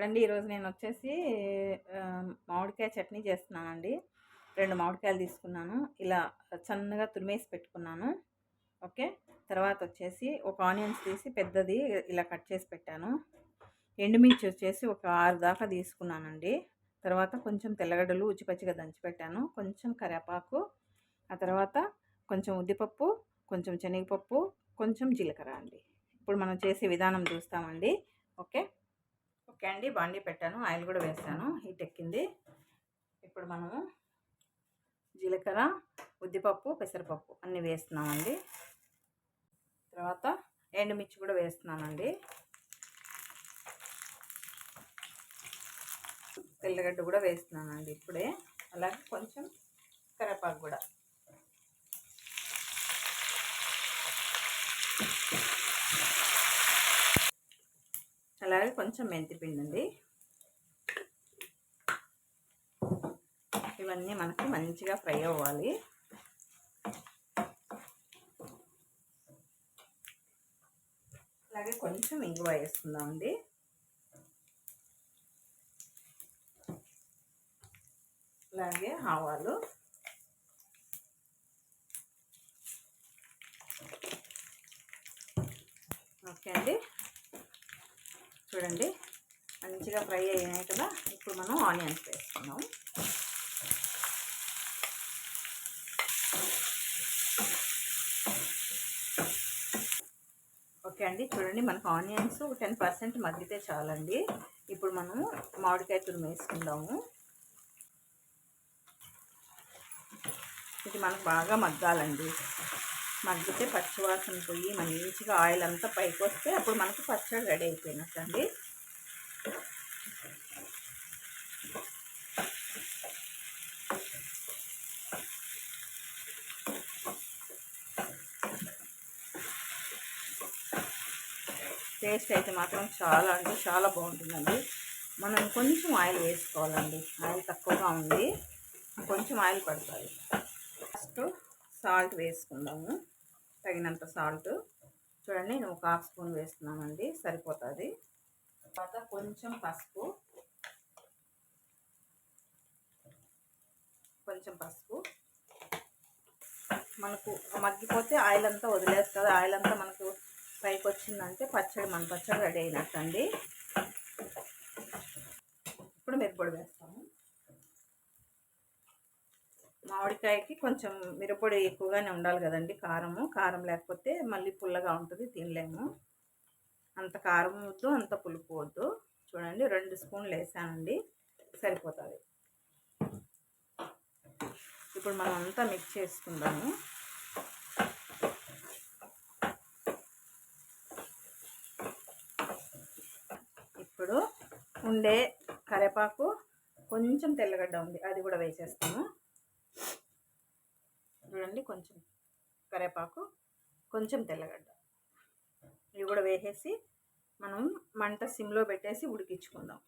చూడండి ఈరోజు నేను వచ్చేసి మామిడికాయ చట్నీ చేస్తున్నానండి. రెండు మామిడికాయలు తీసుకున్నాను. ఇలా సన్నగా తురిమేసి పెట్టుకున్నాను. ఓకే? తర్వాత వచ్చేసి ఒక ఆనియన్స్ తీసి పెద్దది ఇలా కట్ చేసి పెట్టాను. ఎండుమిర్చి వచ్చేసి ఒక ఆరు దాకా తీసుకున్నానండి. తర్వాత కొంచెం తెల్లగడ్డలు ఉచ్చిపచ్చిగా దంచిపెట్టాను కొంచెం కరివేపాకు ఆ తర్వాత కొంచెం ఉద్దిపప్పు కొంచెం శనగపప్పు కొంచెం జీలకర్ర అండి. ఇప్పుడు మనం చేసే విధానం చూస్తామండి. ఓకే? ఓకే అండి. బాండీ పెట్టాను. ఆయిల్ కూడా వేసాను. హీట్ ఎక్కింది. ఇప్పుడు మనము జీలకర్ర ఉద్దిపప్పు పెసరపప్పు అన్నీ వేస్తున్నామండి. తర్వాత ఎండుమిర్చి కూడా వేస్తున్నానండి. తెల్లగడ్డ కూడా వేస్తున్నానండి ఇప్పుడే. అలాగే కొంచెం కరివేపాకు కూడా. అలాగే కొంచెం మెంతి పిండి అండి ఇవన్నీ మనకి మంచిగా ఫ్రై అవ్వాలి. అలాగే కొంచెం ఇంగువ వేసుకుందామండి అలాగే ఆవాలు. ఓకే అండి. చూడండి. మంచిగా ఫ్రై అయినాయి కదా. ఇప్పుడు మనం ఆనియన్స్ వేసుకున్నాం ఓకే అండి. చూడండి మనకు ఆనియన్స్ టెన్ పర్సెంట్ మగ్గితే చాలండి. ఇప్పుడు మనం మామిడికాయ తురుము వేసుకుందాము. ఇది మనకు బాగా మగ్గాలండి. మగ్గితే పచ్చివాసన పోయి మంచిగా ఆయిల్ అంతా పైకి వస్తే అప్పుడు మనకు పచ్చడి రెడీ అయిపోయినట్టండి టేస్ట్ అయితే మాత్రం చాలా అంటే చాలా బాగుంటుందండి. మనం కొంచెం ఆయిల్ వేసుకోవాలండి. ఆయిల్ తక్కువగా ఉంది. కొంచెం ఆయిల్ పడుతుంది. ఫస్ట్ సాల్ట్ వేసుకుందాము. తగినంత సాల్ట్. చూడండి నేను ఒక హాఫ్ స్పూన్ వేస్తున్నానండి సరిపోతుంది. తర్వాత కొంచెం పసుపు. కొంచెం పసుపు. మనకు మగ్గిపోతే ఆయిల్ అంతా వదిలేస్తుంది ఆయిల్ అంతా మనకు పైకి వచ్చిందంటే పచ్చడి మన పచ్చడి రెడీ అయినట్టండి. ఇప్పుడు మిరపొడి వేస్తాము. మామిడికాయకి కొంచెం మిరపొడి ఎక్కువగానే ఉండాలి కదండి కారము. కారం లేకపోతే మళ్ళీ పుల్లగా ఉంటుంది తినలేము. అంత కారం వద్దు అంత పులుపు వద్దు. చూడండి రెండు స్పూన్లు వేసానండి సరిపోతుంది. ఇప్పుడు మనం అంతా మిక్స్ చేసుకుందాము. ఇప్పుడు ఉండే కరివేపాకు కొంచెం తెల్లగడ్డ ఉంది అది కూడా వేసేస్తాము. చూడండి కొంచెం కరివేపాకు కొంచెం తెల్లగడ్డ. ఇవి కూడా వేసేసి మనం మంట సిమ్లో పెట్టేసి ఉడికించుకుందాం.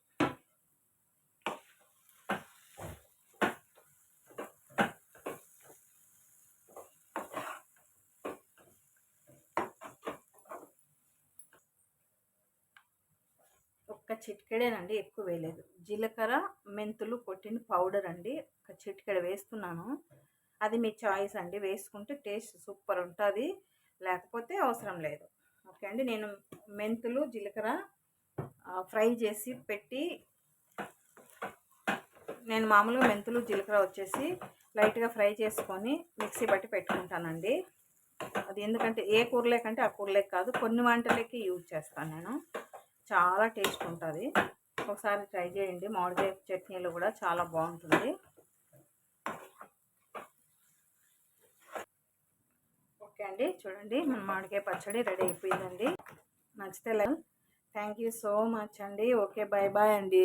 ఒక్క చిటికెడేనండి ఎక్కువ వేయలేదు. జీలకర్ర మెంతులు కొట్టిన పౌడర్ అండి. ఒక చిటికెడ వేస్తున్నాను. అది మీ చాయిస్ అండి. వేసుకుంటే టేస్ట్ సూపర్ ఉంటుంది. లేకపోతే అవసరం లేదు. ఓకే అండి. నేను మెంతులు జీలకర్ర ఫ్రై చేసి పెట్టి నేను మామూలుగా మెంతులు జీలకర్ర వచ్చేసి లైట్గా ఫ్రై చేసుకొని మిక్సీ బట్టి పెట్టుకుంటానండి. అది ఎందుకంటే ఏ కూరలేకంటే ఆ కూరలే కాదు. కొన్ని వంటలకి యూజ్ చేస్తాను నేను. చాలా టేస్ట్ ఉంటుంది. ఒకసారి ట్రై చేయండి. మామిడికాయ చట్నీలు కూడా చాలా బాగుంటుంది. ఓకే అండి. చూడండి మన మామిడికాయ పచ్చడి రెడీ అయిపోయిందండి. నచ్చితే థ్యాంక్ యూ సో మచ్ అండి. ఓకే బాయ్ బాయ్ అండి.